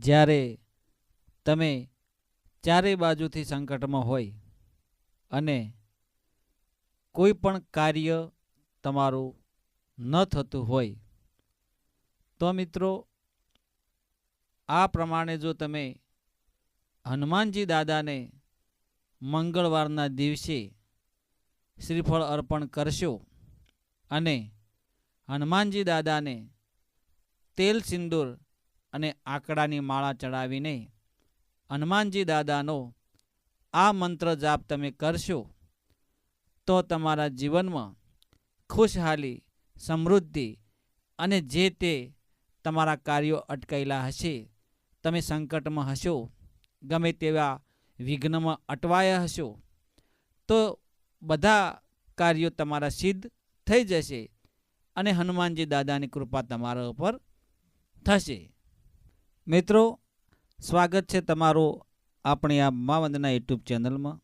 જ્યારે તમે ચારે બાજુથી સંકટમાં હોય અને કોઈ પણ કાર્ય તમારું ન થતું હોય, તો મિત્રો, આ પ્રમાણે જો તમે હનુમાનજી દાદાને મંગળવારના દિવસે શ્રીફળ અર્પણ કરશો અને હનુમાનજી દાદાને તેલ સિંદૂર અને આંકડાની માળા ચડાવીને, હનુમાનજી દાદાનો, આ મંત્ર જાપ તમે કરશો તો તમારા જીવનમાં ખુશહાલી, સમૃદ્ધિ અને જે તે તમારા કાર્યો અટકાયેલા હશે, તમે સંકટમાં હશો, ગમે તેવા વિઘ્નમાં અટવાયા હશો, તો બધા કાર્યો તમારા સિદ્ધ થઈ જશે અને હનુમાનજી દાદાની કૃપા તમારા ઉપર થશે. મિત્રો, સ્વાગત છે તમારું આપણી આ મા વંદના યુટ્યુબ ચેનલમાં.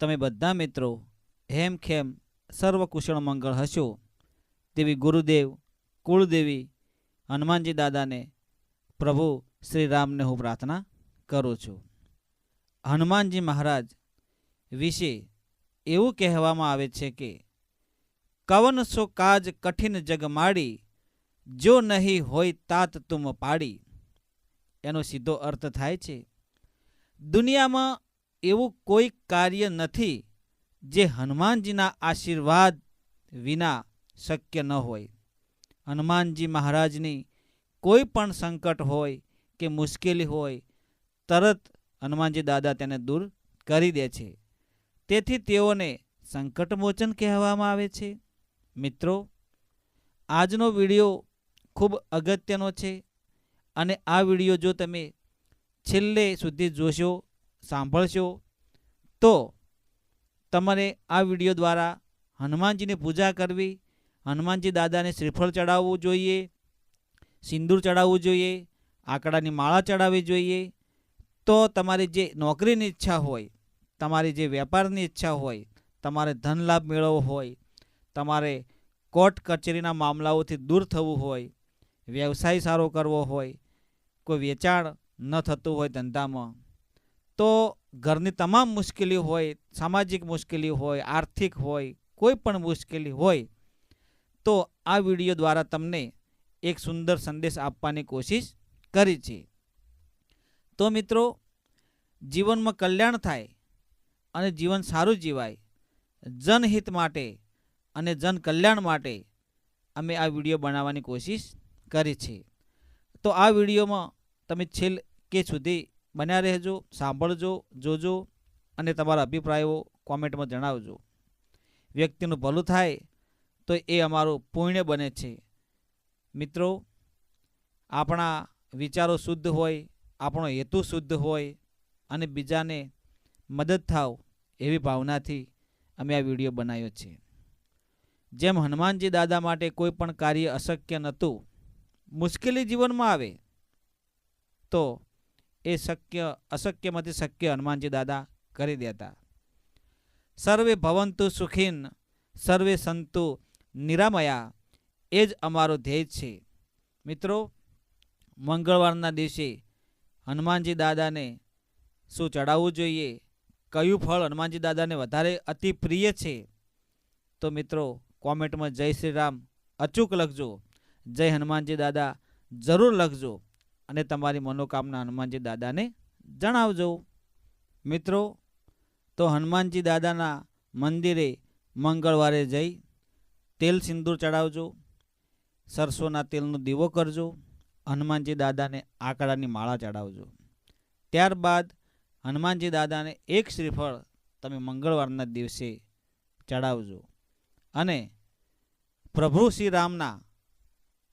તમે બધા મિત્રો હેમ ખેમ સર્વકુશળ મંગળ હશો તેવી ગુરુદેવ, કુળદેવી, હનુમાનજી દાદાને પ્રભુ શ્રી રામને હું પ્રાર્થના કરું છું. હનુમાનજી મહારાજ વિશે એવું કહેવામાં આવે છે કે, કવન સો કાજ કઠિન જગ માડી, જો નહીં હોય તાત તુમ પાડી. એનો સીધો અર્થ થાય છે. દુનિયામાં એવું કોઈ કાર્ય નથી જે હનુમાનજીના આશીર્વાદ વિના શક્ય ન હોય. હનુમાનજી મહારાજની કોઈ પણ સંકટ હોય કે મુશ્કેલી હોય, તરત હનુમાનજી દાદા તેને દૂર કરી દે છે. તેથી તેઓને સંકટમોચન કહેવામાં આવે છે. મિત્રો, આજનો વીડિયો ખૂબ અગત્યનો છે. અને આ વીડિયો જો તમે છેલ્લે સુધી જોશો, સાંભળશો, તો તમારે આ વીડિયો દ્વારા હનુમાનજીની પૂજા કરવી, હનુમાનજી દાદાને શ્રીફળ ચડાવવું જોઈએ, સિંદૂર ચડાવવું જોઈએ, આંકડાની માળા ચડાવવી જોઈએ, તો તમારી જે નોકરીની ઈચ્છા હોય, તમારી જે વેપારની ઈચ્છા હોય, તમારે ધન લાભ મેળવવો હોય, તમારે કોર્ટ કચેરીના મામલાઓથી દૂર થવું હોય, વ્યવસાય સારો કરવો હોય કોઈ વેચાણ ન થતું હોય ધંધામાં, તો ઘરની તમામ મુશ્કેલી હોય, સામાજિક મુશ્કેલી હોય, આર્થિક હોય, કોઈ પણ મુશ્કેલી હોય, તો આ વીડિયો દ્વારા તમને એક સુંદર સંદેશ આપવાની કોશિશ કરી છે. તો મિત્રો, જીવનમાં કલ્યાણ થાય અને જીવન સારું જીવાય, જનહિત માટે અને જન કલ્યાણ માટે અમે આ વીડિયો બનાવવાની કોશિશ કરી છે. તો આ વિડીયોમાં તમે છેલ્ કે સુધી બન્યા રહેજો, સાંભળજો, જોજો અને તમારા અભિપ્રાયો કોમેન્ટમાં જણાવજો. વ્યક્તિનું ભલું થાય તો એ અમારું પુણ્ય બને છે. મિત્રો, આપણા વિચારો શુદ્ધ હોય, આપણો હેતુ શુદ્ધ હોય અને બીજાને મદદ થાવ એવી ભાવનાથી અમે આ વીડિયો બનાવ્યો છે. જેમ હનુમાનજી દાદા માટે કોઈ પણ કાર્ય અશક્ય નહોતું, મુશ્કેલી જીવનમાં આવે તો એ શક્ય અશક્યમાંથી શક્ય હનુમાનજી દાદા કરી દેતા. સર્વે ભવંતુ સુખીન, સર્વે સંતુ નિરામયા, એ જ અમારો ધ્યેય છે. મિત્રો, મંગળવારના દિવસે હનુમાનજી દાદાને શું ચડાવવું જોઈએ? કયું ફળ હનુમાનજી દાદાને વધારે અતિ પ્રિય છે? તો મિત્રો, કોમેન્ટમાં જય શ્રી રામ. અચૂક લખજો. જય હનુમાનજી દાદા. જરૂર લખજો. અને તમારી મનોકામના હનુમાનજી દાદાને જણાવજો. મિત્રો, તો હનુમાનજી દાદાના મંદિરે મંગળવારે જઈ તેલ સિંદૂર ચડાવજો, સરસોના તેલનો દીવો કરજો, હનુમાનજી દાદાને આકડાની માળા ચડાવજો. ત્યારબાદ હનુમાનજી દાદાને એક શ્રીફળ તમે મંગળવારના દિવસે ચડાવજો. અને પ્રભુ શ્રી રામના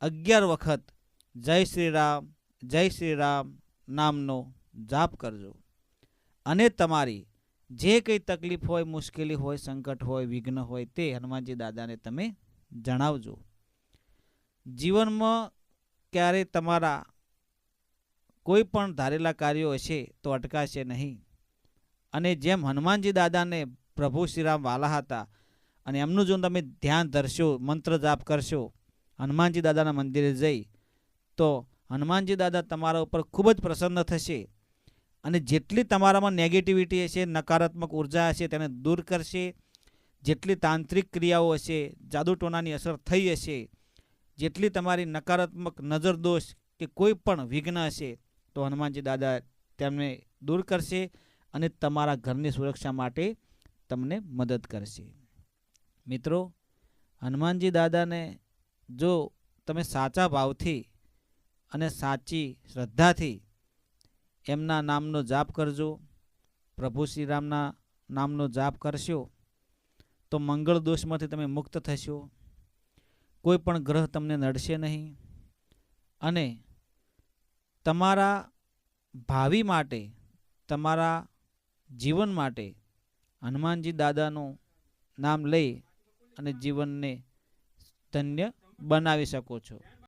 અગિયાર વખત જય શ્રી રામ જય શ્રી રામ નામનો જાપ કરજો. અને તમારી જે કંઈ તકલીફ હોય, મુશ્કેલી હોય, સંકટ હોય, વિઘ્ન હોય તે હનુમાનજી દાદાને તમે જણાવજો. જીવનમાં ક્યારે તમારા કોઈ પણ ધારેલા કાર્યો હશે તો અટકાશે નહીં. અને જેમ હનુમાનજી દાદાને પ્રભુ શ્રીરામ વાલા હતા અને એમનું જો તમે ધ્યાન ધરશો, મંત્ર જાપ કરશો, હનુમાનજી દાદાના મંદિરે જઈ, તો હનુમાનજી દાદા તમારા ઉપર ખૂબ જ પ્રસન્ન થશે અને જેટલી તમારામાં નેગેટિવિટી હશે, નકારાત્મક ઊર્જા હશે, તેને દૂર કરશે. જેટલી તાંત્રિક ક્રિયાઓ હશે, જાદુટોનાની અસર થઈ હશે. જેટલી તમારી નકારાત્મક નજર દોષ કે કોઈ પણ વિઘ્ન હશે, તો હનુમાનજી દાદા તેમને દૂર કરશે અને તમારા ઘરની સુરક્ષા માટે તમને મદદ કરશે. મિત્રો, હનુમાનજી દાદાને જો તમે સાચા ભાવથી અને સાચી શ્રદ્ધાથી એમના નામનો જાપ કરજો. પ્રભુ શ્રીરામના નામનો જાપ કરશો તો મંગળ દોષમાંથી તમે મુક્ત થશો. કોઈ પણ ગ્રહ તમને નડશે નહીં. અને તમારા ભાવિ માટે, તમારા જીવન માટે હનુમાનજી દાદાનું નામ લઈ અને જીવનને ધન્ય બનાવી શકો છો.